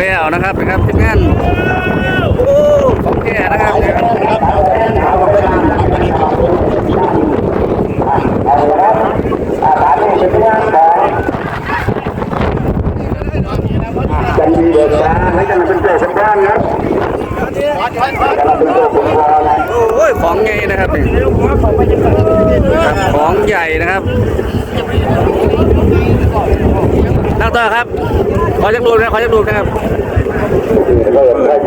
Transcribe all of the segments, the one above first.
แล้วนะครับนะครับทีมงานโอ้ของแท้นะครับจันทีเดือดร้อนให้กันเป็นเจ้าสมบัติครับกำลังเป็นเจ้าสมบัติโอ้ยของใหญ่นะครับนี่ครับ ของใหญ่นะครับ นั่งต่อครับ ขอจักดูนะขอจักดูนะครับขอรั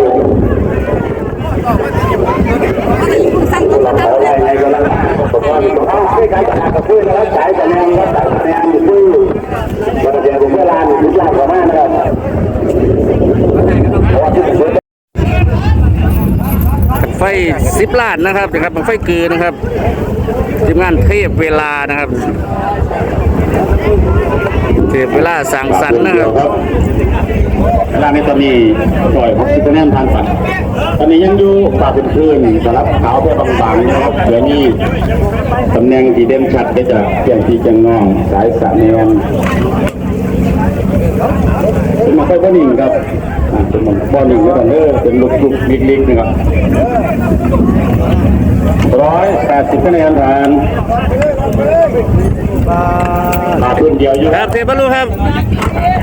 บอกว่าเขาช่วยกันกับกับพื่อนแล้วสายกันแนงแล้วสายกันแนงอยู่ที่วันเดียวผมเวลาอยู่ที่ยากกว่านั้นนะครับไฟสิบล้านนะครับนะครับไฟกือนะครับทีมงานเทพเวลานะครับ เทพเวลาสั่งสรรค์นะครับเวลาในตอนนี้ปล่อยพักซิกแนนทางฝันตอนนี้ยังอยู่ป่าเป็นคลื่นสำหรับขาวแค่อบางๆนะครับเดี๋ยวนี้ตำแหน่งที่เด่นชัดก็จะเปลี่ยนที่จังน้องสายสะแนนเป็นมาค่อยบ่นิ่งครับเป็นมาบ่นิ่งแล้วกันเด้อเป็นลุกลุกลิกลิกนะครับร้อยแปดสิบคะแนนผ่าน มาพื้นเดียวอยู่ครับเทพบรรลุครับ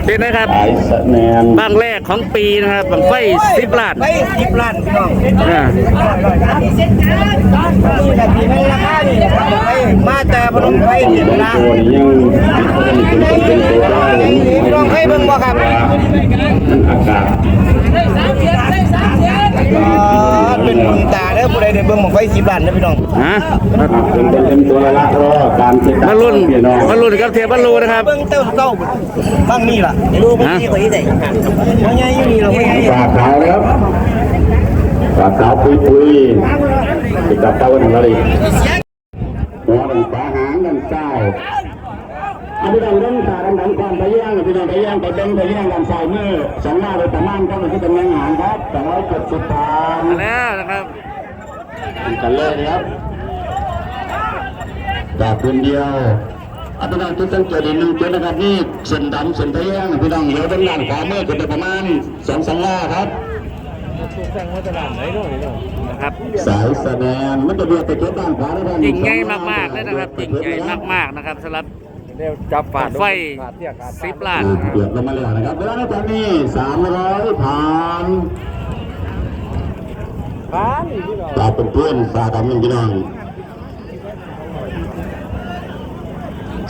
เป็นนะครับสายสะแนนบางแรกของปีนะครับบางไฟสิบล้านไปสิบล้านพี่น้องอ่านี่แบบนี้ไม่ราคานี่นะครับไปมาแต่พนมไพรนี่บางนะตัวนี่ยังเป็นเป็นตัวได้ยังพี่น้องเคยเบิ่งบ่ครับอากาศ อ๋อเป็นบุญตาเด้อผู้ใดได้เบิ่งหมองไฟสิบล้านเด้อพี่น้องฮะเป็นเป็นเป็นตัวละละรอการติดตามมารุ่นพี่น้องมารุ่นกับเทพบรรลุนะครับเบิ่งเต้าเต้าบ้างนี่ล่ะดูบ่นี่ก็อีได้บ่ใหญ่อยู่นี่ล่ะบ่ใหญ่ฝาขาวนะครับฝาขาวปุยปุยติดกับเต้าหนึ่งละลิหัวหนึ่งฝาหางด้านซ้ายอันนี้เราเรื่องขาดันดันความไปย่างพี่น้องไปย่างไปเด้งไปย่างด้านซ้ายมือสองหน้าโดยประมาณก็เป็นที่ตำแหน่งหางครับแต่ร้อยเจ็ดสิบปอนด์มาแล้วนะครับ กันเลยนะครับจากพื้นเดียวอัตราจุดสังเกตอีกหนึ่งจุดนะครับนี่เส้นดำเส้นทะแยงพี่น้องเลี้ยวด้านล่างขวามือขึ้นไปประมาณสองสองล้อครับนะครับสายแสดงมันจะเบียดไปเก็บด้านขวาได้ด้านจริงใหญ่มากๆเลยนะครับจริงใหญ่มากๆนะครับสำหรับจับฝาไฟสิบล้านเบียดลงมาแล้วนะครับเวลาในตอนนี้สามร้อยผ่าน บ้ากเป็นเพื่อนฝาดำหนึ่งพี่น้อง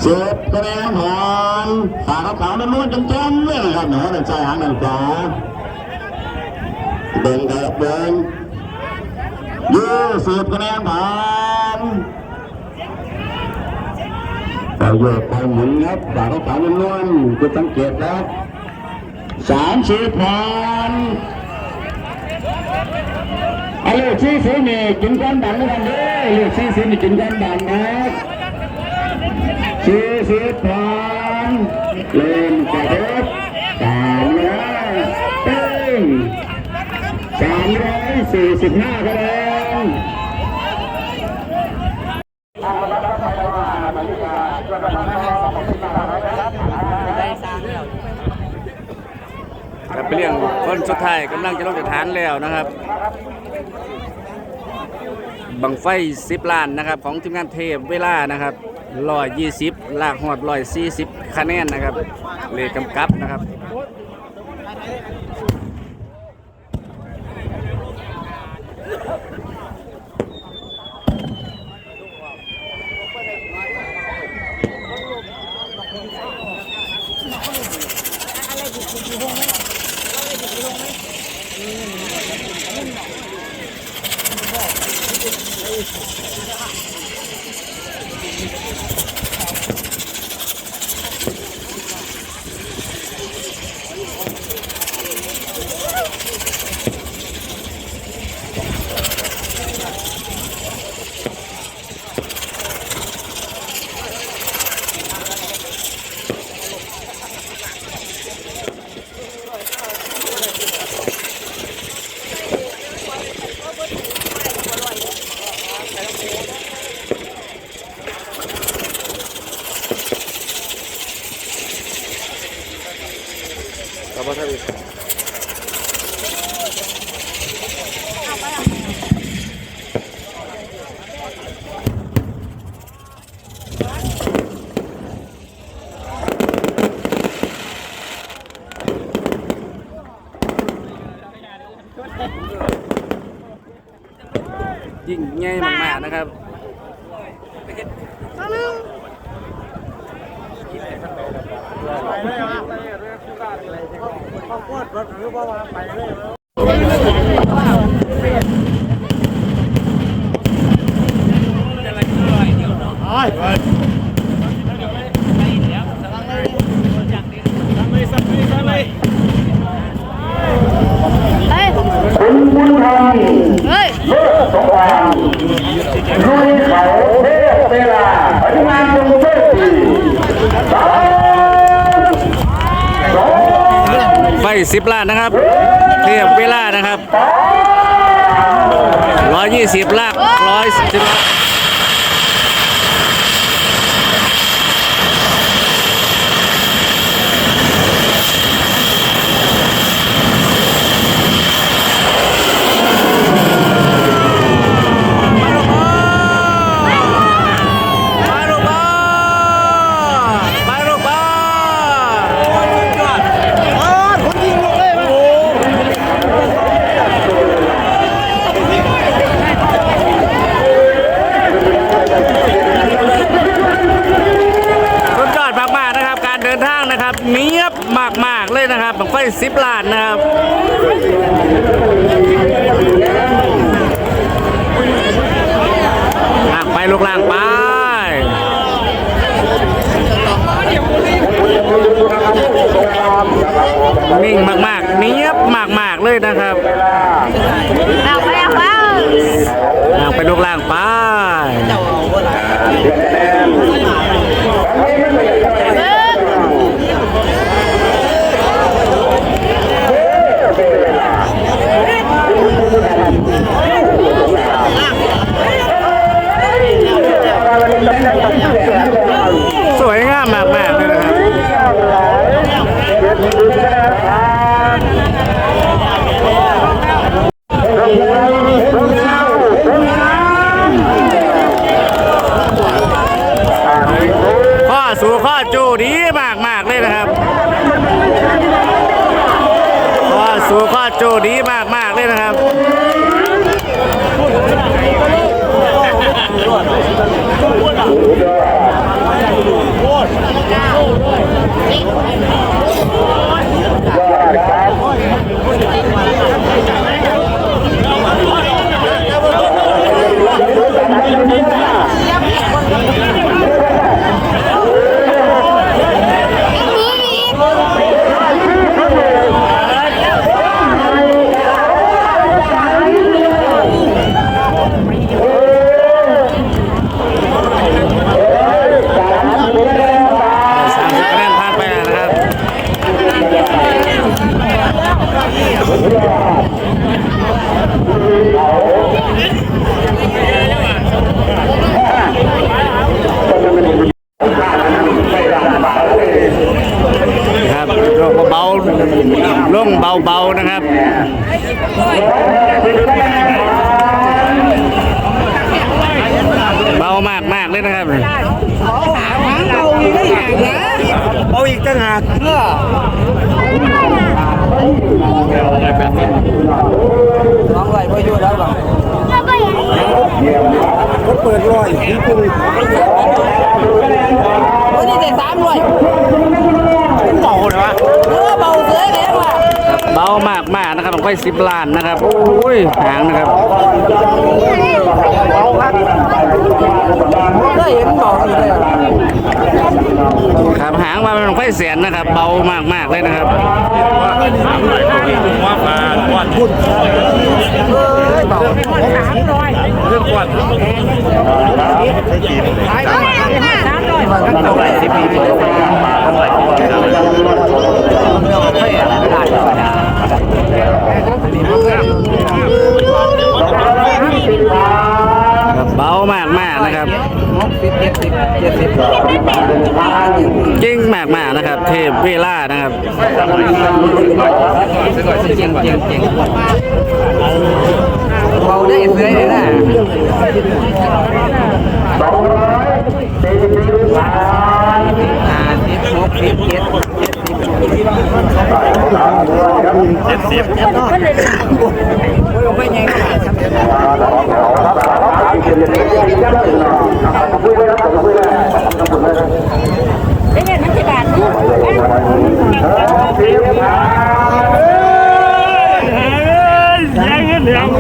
เสียบคะแนนผ่านฝาขาวๆนั่นนู่นจังๆเลยนะครับหนูด้านซ้ายหางด้านขวาเดินครับเดินยี่สิบคะแนนผ่านไปโยกไปหมุนครับฝากเขาขาวล้วนๆคุณสังเกตครับสามสิบผ่าน เอาเลขสี่สิบนี่กินก้อนดันด้วยกันเด้อเลขสี่สิบนี่กินก้อนดันนะครับสี่สิบผ่านเล่นกระเด็บตามนะเต้งสามร้อยสี่สิบห้าคะแนนครับเป็นเรื่องคนสุดท้ายกำลังจะลงจากฐานแล้วนะครับ บังไฟสิบล้านนะครับของทีมงานเทพเวลานะครับร้อยยี่สิบลากหอดร้อยสี่สิบคะแนนนะครับเลขกำกับนะครับ มากๆนะครับเลยฮ้ย คุณบุญธรรม เฮ้ย เลิศสงครามลุยเขาเทพเวลาปฏิมาจงเลิศสี่สามสอง ไฟ สิบล้านนะครับเทียบเวลานะครับร้อยยี่สิบลากร้อยสิบ มาลูกบอลมาลูกบอล สุดยอดมากๆนะครับ การเดินทางนะครับเนียบมากๆเลยนะครับ บังไฟสิบล้านนะครับลากไปลูกลางไปนิ่งมากๆเนียบมากๆเลยนะครับเอาไปเอาไปลากไปลูกลางไป สวยงามมากๆเลยนะครับ ข้อสู่ข้อจูดีมากมากๆเลยนะครับ ข้อ จดีมากมากเลยนะครับสามสิบคะแนนผ่านไปแล้วนะครับ ครับลงเบาๆลงเบาๆนะครับเบามากมากๆเลยนะครับเอาอีกต่างหากเพื่อน้องไหลไปอยู่แล้วหรอเขาเปิดรอยที่คุณวันนี้ได้สามร้อยเบาเลยวะเออเบาเสือเลยว่ะเบามากมากๆนะครับค่อยสิบล้านนะครับโอ้ยหางนะครับได้เห็นเบาอยู่เลยครับหางมาเป็นค่อยแสนนะครับ เบามากมากๆเลยนะครับครับเบามากมากๆนะค รับสิบเจ็ดสิบเจ็ดสิบเก่งมากมากนะครับ เทพเวลานะครับเจียงเจียงเจียง ได้เสือเนี่ยนะสองร้อยสี่สิบสามห้าสิบหกสิบเจ็ดเจ็ดสิบเจ็ดสิบเจ็ดสิบไม่ไงครับ